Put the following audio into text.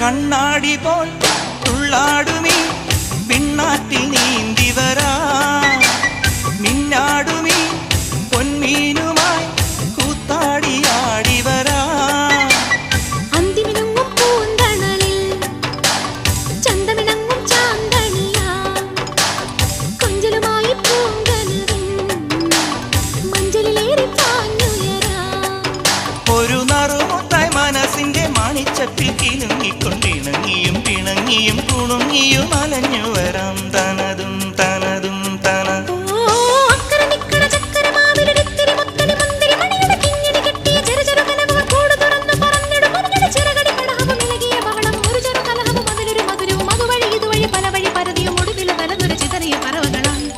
കണ്ണാടി പോൽ തുള്ളാടുമീ പിണ്ണാറ്റിൽ നീന്തി വരാ മിന്നാടുമീ പൊന്മീനുമായി കൂത്താടിയാടി വരാ അന്തിമിനങ്ങും പൂന്തണലിൽ ചന്തമിനങ്ങും ചാന്തണിയാ. കൊഞ്ചലുമായി പൂങ്കനവിൻ മഞ്ചലിലേറി പാഞ്ഞുയരാ പിണങ്ങിക്കൊണ്ടിണങ്ങിയും പിണങ്ങിയും കുണുങ്ങിയും അലഞ്ഞു വരാം. തനതും തനതും തന പരവകളായി